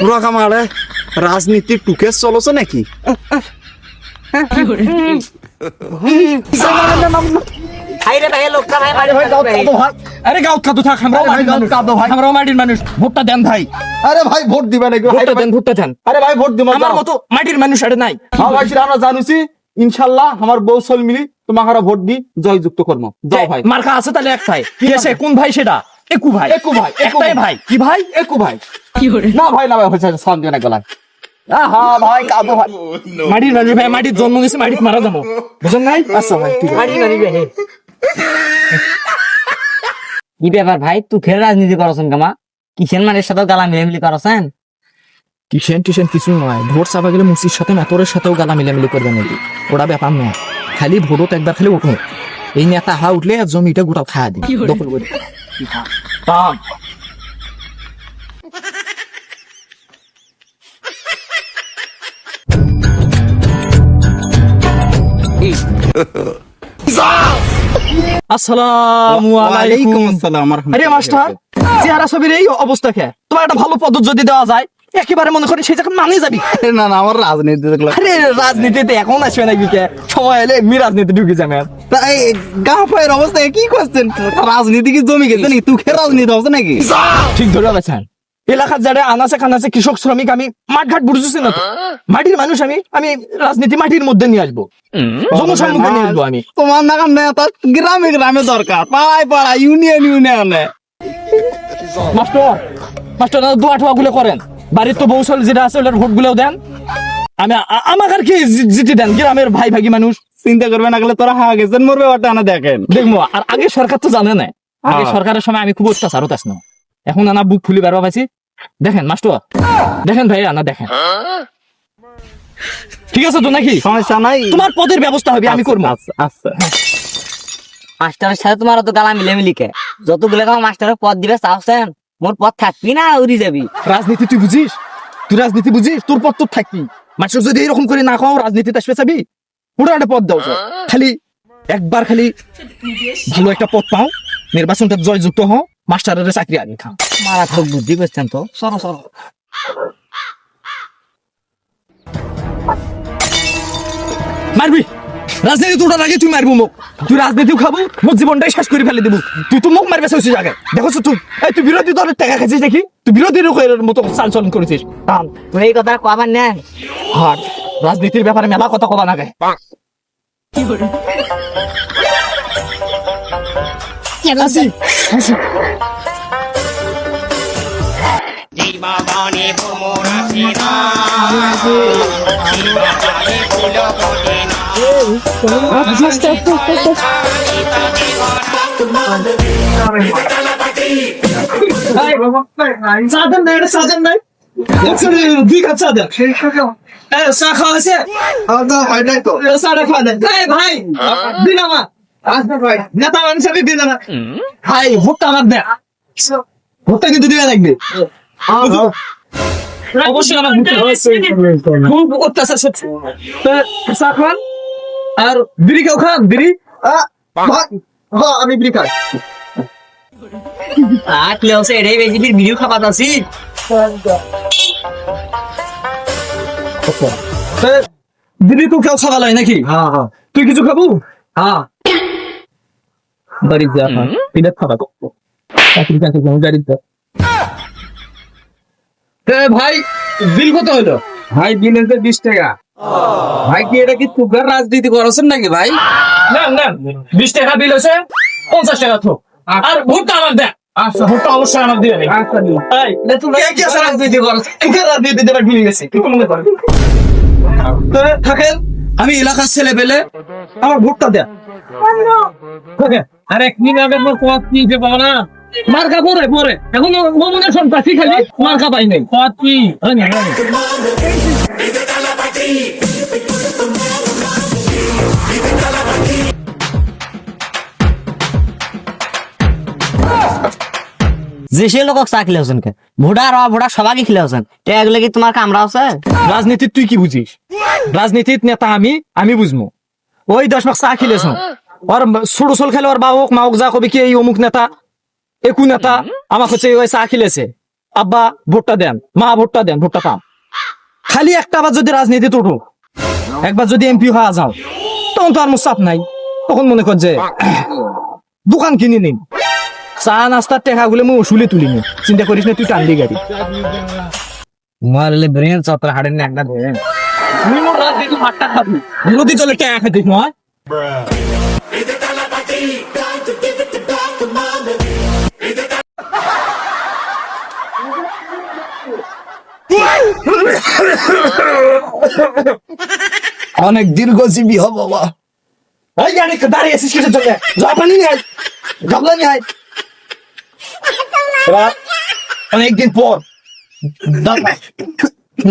পুরা কামারে রাজনীতি টুকে চলছে নাকি? ভাই লোকটা ভাই মারি ভাই আরে গাঁত কাদু থাক আমরাও মাটির মানুষ। ভাই। আমরাও মাটির মানুষ। ভোটটা দেন ভাই। আরে ভাই ভোট দিবে নাকি? ভোটটা দেন ভোটটা দেন। আরে ভাই ভোট দিবে আমার মতো মাটির মানুষ নাই। হ্যাঁ ভাই আমরা জানুছি। ইনশাল্লাহ আমার বউ সল মিলি তোমাকে ভোট দি জয়যুক্ত কর্ম যাও ভাই। মার্কা আছে তাহলে একটাই কি আছে। কোন ভাই সেটা? একু ভাই একু ভাই, একু একটাই ভাই। ভাই। কি ভাই? একু ভাই। না ভাই না ভাই হচ্ছে সন্দেহ না গলায় আহা ভাই কাঁদো ভাই। মাটির মানুষ ভাই মাটির জন্ম গেছে মাটির মারা যাব। বুঝেন নাই? আচ্ছা ভাই ঠিক কি ব্যাপার ভাই? তুই ফের রাজনীতি করছেন কামা কিসের মানের সাথে গালা মিলামিলি করছেন কিসেন টিসেন কিছু নয়। ভোট চাপা গেলে মুসির সাথে মেতরের সাথেও গালা মিলামিলি করবে নাকি? ওরা ব্যাপার নয়। খালি ভোটত একবার খালি উঠুন এই নেতা হা উঠলে জমিটা গোটা খাওয়া দিই দখল করে। তাম আসসালামু আলাইকুম আসসালাম আরে মাস্টার চেহারা ছবির এই অবস্থা খেয়ে তোমার একটা ভালো পদ্ধতি যদি দেওয়া যায় একেবারে মনে করি সেই জায়গা মানে যাবি। না না আমার রাজনীতি দেখল আরে রাজনীতিতে এখন আসবে নাকি কে? সময় এলে মি রাজনীতি ঢুকে যাবে। তাই গাঁ পায়ের অবস্থায় কি করছেন? রাজনীতি কি জমি গেছে নাকি? তুই রাজনীতি হচ্ছে নাকি? ঠিক ধরে পেছেন এলাকার যারা আনাচে কানাচে কৃষক শ্রমিক আমি মাঠ ঘাট বুঝতেছি না তো। মাটির মানুষ আমি আমি রাজনীতি মাটির মধ্যে নিয়ে আসব। জনসম্মুখে নিয়ে আসব আমি। তোমার নাগান নেতা গ্রামে গ্রামে দরকার। পাড়ায় পাড়া ইউনিয়ন ইউনিয়নে মাস্টার মাস্টার দোয়া টোয়া গুলো করেন। বাড়ির তো বৌসল যেটা আছে ওটার ভোটগুলো দেন। আমি আমাকে আর কি জিতে দেন? গ্রামের ভাই ভাগি মানুষ। চিন্তা করবে না গেলে তোরা হা গেছেন মরবে ওটা না দেখেন। দেখব আর আগে সরকার তো জানে না আগে হ্যাঁ। সরকারের সময় আমি খুব অত্যাচার হতাস না। এখন আনা বুক ফুলি বেরোবা পাইছি। দেখেন মাস্টার দেখেন ভাই আনা দেখেন। ঠিক আছে তো নাকি? সমস্যা নাই। তোমার পদের ব্যবস্থা হবে আমি করব। আচ্ছা আচ্ছা। মাস্টারের সাথে তোমার তো গালা মিলামিলি কে যতগুলো কামা মাস্টারের পদ দিবে চাওছেন মোর পদ থাকবি না উড়ি যাবি। রাজনীতি তুই বুঝিস? তুই রাজনীতি বুঝিস? তোর পদ তোর থাকবি। মাস্টার যদি এরকম করে না খাও রাজনীতিতে আসবে চাবি? পুরো একটা পদ দাও স্যার। খালি একবার খালি ভালো একটা পদ পাও নির্বাচনটা জয়যুক্ত হও মাস্টারের চাকরি আগে খাও। মারাত্মক বুদ্ধি করছেন তো। সরো সরো। মারবি? রাজনীতি তোটার আগে তুই মারবো মুখ। তুই রাজনীতিও খাব মোর জীবনটাই শেষ করে ফেলে দিব। তুই তো মুখ মারবে সে জায়গায় দেখো তুই। এই তুই বিরোধী দলের টাকা খাচ্ছিস দেখি? তুই বিরোধী লোকের মতো চাল চলন করেছিস। টান। এই কথা কবার নেন। হাট। রাজনীতির ব্যাপারে মেলা কথা কবা না গায়ে সাধন নাই সাধন নাই। দুই কাপ সাধন। চা খাওয়া আছে চাটা খাওয়া দেন এই ভাই দিন আমার নেতা মানুষ আমি। দিন আমার ভাই ভোটটা আমার দেয় ভোটটা কিন্তু দিয়ে লাগবে। অবশ্যই আমার ভোটটা খুব অত্যাচার সত্যি। তো চা খান আর বিড়ি কেউ খান বিড়ি আমি বিড়ি খাই আটলে হচ্ছে এটাই বেশি ফির ভিডিও খাবার আছি দিদি তো কেউ খাওয়া লাই নাকি? তুই কিছু খাব? হ্যাঁ বাড়ি যা পিলে খাবা চাকরি চাকরি গাড়ি যা ভাই বিল কত হলো? ভাই বিলের তো বিশ টাকা। ভাই কি এটা কি তুগার রাজনীতি করছেন নাকি ভাই? না না বিশ টাকা বিল হচ্ছে পঞ্চাশ টাকা থো আর ভোটটা আমার দেখ। আচ্ছা ভোটটা অবশ্যই আমার দিয়ে আচ্ছা কে কি রাজনীতি করছ এখানে রাজনীতি দেবার ভুলে গেছে তুই মনে থাকেন, আমি এলাকার ছেলে পেলে আমার ভোটটা দেন আর এক মিনিট আগে আমার পথ কি যে পাবো না? মার্কা পরে পরে। এখন নমিনেশন পাচ্ছি খালি, মার্কা পাই নাই। পথ কি? যে সে লোক চা খেলে হচ্ছেন কে? ভোটা আর ভোটা সবাইকে খেলে হচ্ছেন এগুলো কি তোমার কামরা আছে রাজনীতির তুই কি বুঝিস? রাজনীতির নেতা আমি আমি বুঝব ওই দশ মাস চা খিলেছ ওর ছোট চল খেলে ওর বাবক মাওক যা কবি কি এই অমুক নেতা, একু নেতা, আমাকে হচ্ছে ওই চা খেলেছে। আব্বা, ভোটটা দেন। মা, ভোটটা দেন, ভোটটা পাম খালি একটা বার যদি রাজনীতিতে উঠো, একবার যদি এমপি হয়ে যাও, তখন তো আর মোর চাপ নাই। তখন মনে কর যে, দোকান কিনে নিন। চা নাস্তার টেকা গুলো মুই ওসুলে তুলি নি চিন্তা করিস না তুই টানলি গাড়ি। মারলে ব্রেন চত্বর হাড়েন না একটা ধরেন তুই মোর রাজনীতি মাঠটা খাবি নদী চলে টেকা খাইতিস নয় অনেক দীর্ঘজীবী হব বাবা। দাঁড়িয়ে আছিস জন্য? নিয়ে আয়। গাবলা নিয়ে আয়। এবার অনেকদিন পর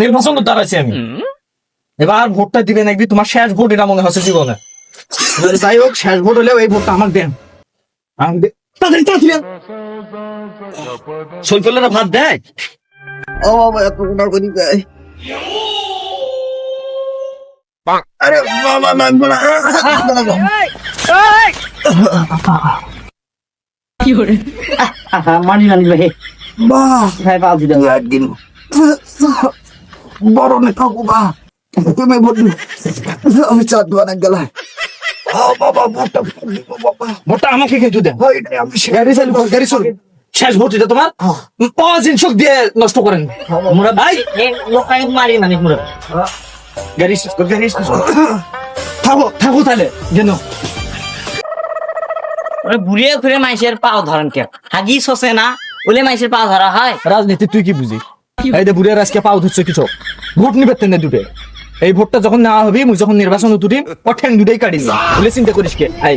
নির্বাচন তো দাঁড়াচ্ছি আমি। এবার ভোটটা দিবেন একদিন তোমার শেষ ভোট এটা মনে হচ্ছে জীবনে। যাই হোক শেষ ভোট হলেও এই ভোটটা আমার দেন। তাড়াতাড়ি ভাত দেয়? ও বাবা এত গুণা করি গাই আরে বাবা মানবো না। মানি মানি ভাই ভাই পাও দিতে একদিন বড় নেতা বাবা তুমি ভোট আমি চাঁদ বানা গেলাম বাবা ভোটটা দিব আমাকে কিন্তু দেন শেষ গাড়ি চালু গাড়ি চলুন শেষ ভোট এটা তোমার? পাঁচ দিন চোখ দিয়ে নষ্ট করেন। মুরাদ ভাই। লোকাই মারি মানে পুরো গাড়ি থাকো থাকো তাহলে যেন। ওরে বুড়িয়ে ঘুরে মাইসের পাও ধরেন কে? হাগি সসে না, ওলে মাইসের পাও ধরা হয়। রাজনীতি তুই কি বুঝি? এই যে বুড়িয়ার আজকে পাও ধরছে কিছু, ভোট নিবে তেনে দুটে। এই ভোটটা যখন নেওয়া হবে, মুই যখন নির্বাচন উতুরি ও ঠ্যাং দুটাই কাটি বলে চিন্তা করিস কে? আই